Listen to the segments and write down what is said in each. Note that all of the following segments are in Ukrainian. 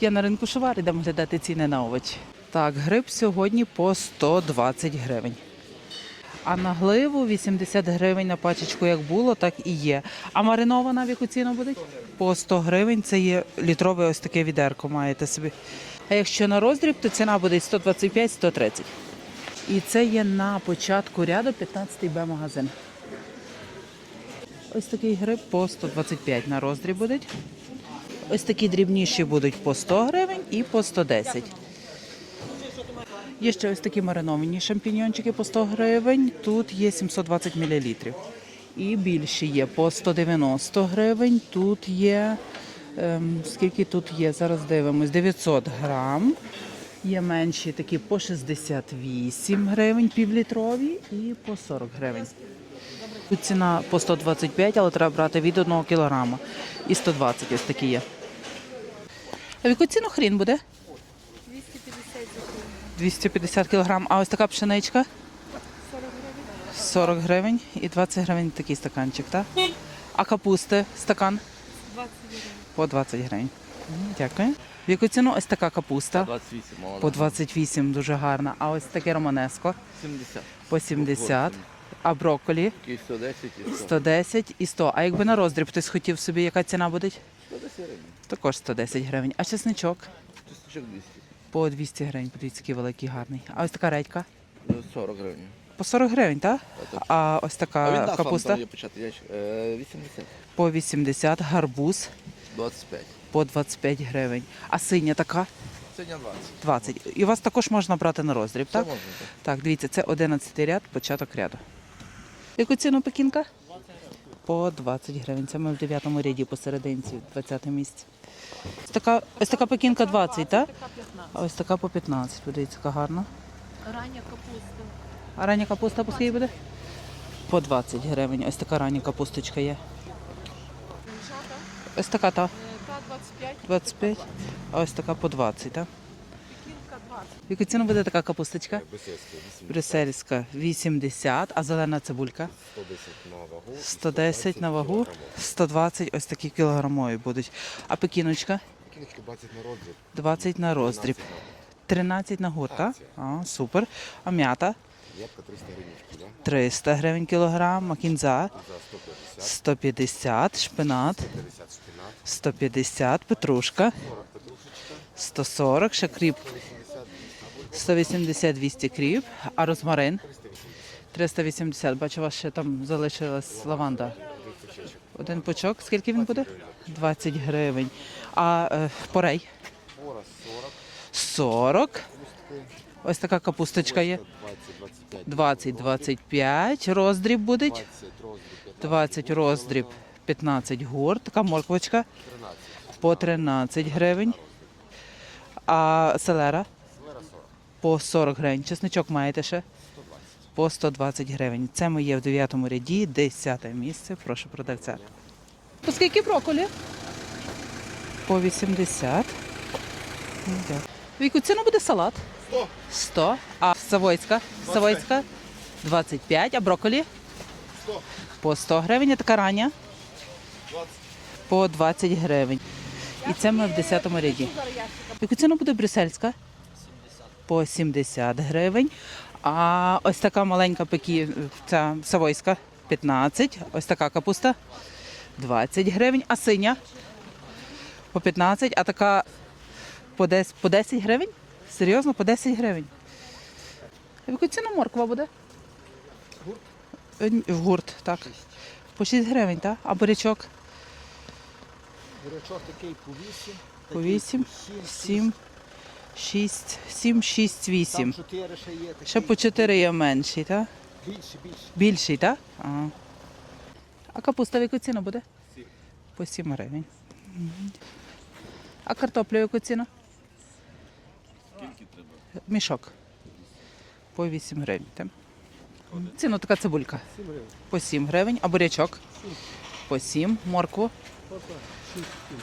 Я на ринку Шувар, йдемо глядати ціни на овочі. Так, гриб сьогодні по 120 гривень. А на гливу 80 гривень на пачечку як було, так і є. А маринована в яку ціну буде? По 100 гривень це є літрове ось таке відерко маєте собі. А якщо на роздріб, то ціна буде 125-130. І це є на початку ряду 15-й Б-магазин. Ось такий гриб по 125 на роздріб будуть. Ось такі дрібніші будуть по 100 гривень і по 110. Є ще ось такі мариновані шампіньончики по 100 гривень. Тут є 720 мл. І більші є по 190 гривень. Тут є. Ем, скільки тут є? Зараз дивимось. 900 грам. Є менші такі по 68 гривень півлітрові і по 40 гривень. Тут ціна по 125, але треба брати від 1 кілограма. І 120 ось такі є. А в яку ціну хрін буде? 250 кілограм. А ось така пшеничка? 40 гривень і 20 гривень такий стаканчик, так? А капусти стакан? 20 гривень. По 20 гривень. Дякую. В яку ціну ось така капуста? 28 молода. По 28, дуже гарна. А ось таке романеско 70. по 70. А брокколі 110 і 100. 110 і 100. А якби на роздріб хтось хотів собі, яка ціна буде? 110 гривень. Також 110 гривень. А чесничок Чисточок 200. по 200 гривень. Подивіться, який великий гарний. А ось така редька Ну, 40 гривень. по 40 гривень, так? так. А ось А така він капуста є почати. Е, 80. по 80, гарбуз 25. по 25 гривень. А синя така Сьогодні 20. 20. І у вас також можна брати на роздріб, Все так? можна, так. Так, дивіться, це 11 ряд, початок ряду. Яку ціну пекінка? По 20 гривень. Це ми в 9-му ряді посерединці, 20-те місце. Ось така, ось така пекінка 20, так? А ось така по 15. Подивіться, яка гарна. Рання капуста. А рання капуста по скільки буде? По 20 гривень. Ось така рання капусточка є. Ось така та Е, Та 25. 25, а ось така по 20, так? Кілька 20. В яку ціну буде така капусточка? Брюссельська 80, а зелена цибулька? 110 на вагу, 120 ось такі кілограмові будуть. А пекіночка? Кіночки 20 на роздріб. 20 на роздріб. 13 на гурт, так? А, супер. А м'ята? Ябка 300 гривень, 300 гривень кілограм, а За 150, 150, шпинат 50 шпинат, 150, петрушка 40 петрушечка, 140, ще кріп 180-200 кріп, а розмарин 380. Бачу, у вас ще там залишилась лаванда. Один пучок. Скільки він буде? 20 гривень. А е, порей? 40, 40. Ось така капусточка є. 20, 25, Роздріб буде. 20 роздріб, 15, 20 роздріб, 15 гурт. Така морквочка по 13 гривень. А селера? По 40 гривень. Чесничок маєте ще? По 120 гривень. Це ми є в 9 ряді, 10 місце. Прошу продавця. По скільки брокколі? По 80. Дякую. В яку ціну буде салат? 100. 100. А савойська? Савойська? 25. А брокколі? 100. По 100 гривень. А така рання? 20. По 20 гривень. І це ми в 10 ряді. В яку ціну буде брюссельська? По 70 гривень. А ось така маленька пекі, ця савойська 15. Ось така капуста 20 гривень. А синя по 15, а така по 10, по 10 гривень? Серйозно, по 10 гривень. А в яку ціну морква буде? Е, В гурт, так. По 6 гривень, так? А бурячок? Бурячок такий по 8. По 8, 7, 6, 7, 6, 8. Там 4 ще є. Такий, Ще по 4 є менший, так? Більше, більше. Більший, так? Ага. А капуста в яку ціну буде? По 7 гривень. Мгм. А картопля в яку ціну? Мішок. По 8 гривень. Так? Ціна така цибулька. По 7 гривень. А бурячок? По 7. Моркву?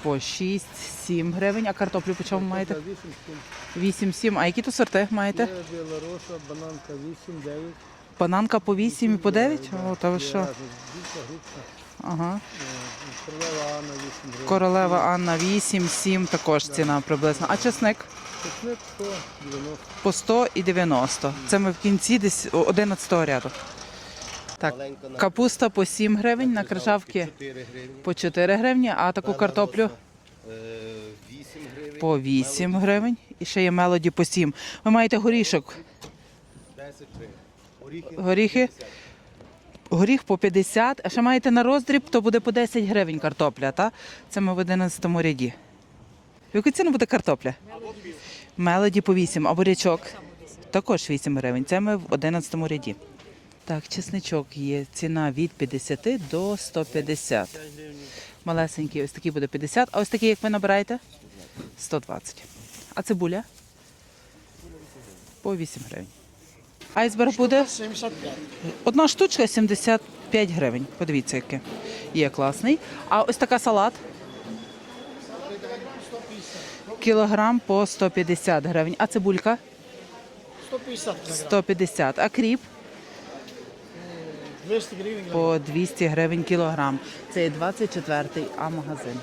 По 6-7 гривень. А картоплю по чому маєте? 8-7. А які то сорти маєте? Білороса, бананка 8, 9. Бананка по 8 і по 9? О, та ви що? Ага. Королева Анна 8 гривень. Королева Анна 8, 7 також ціна приблизно. А чесник Чесник 190. по 100 і 90. Це ми в кінці десь 11 ряду. Так, капуста по 7 гривень, на крижавки по 4 гривні, а таку картоплю по 8 гривень. І ще є мелоді по 7. Ви маєте горішок. 10 гривень. Оріхи Горіхи. Горіх по 50, а ще маєте на роздріб, то буде по 10 гривень картопля, та? Це ми в 11 ряді. В яку ціну буде картопля? Мелоді по 8, а бурячок? Також 8 гривень. Це ми в 11 ряді. Так, чесничок є. Ціна від 50 до 150. Малесенький, ось такий буде 50, а ось такий, як ви набираєте? 120. А цибуля? По 8 гривень. Айсберг буде? 75. Одна штучка 75 гривень. Подивіться, яке. Є класний. А ось така салат. Кілограм по 150 гривень. А цибулька? 150 кг. 150. А кріп 200 гривень. По 200 гривень кілограм. Це є 24-й А-магазин.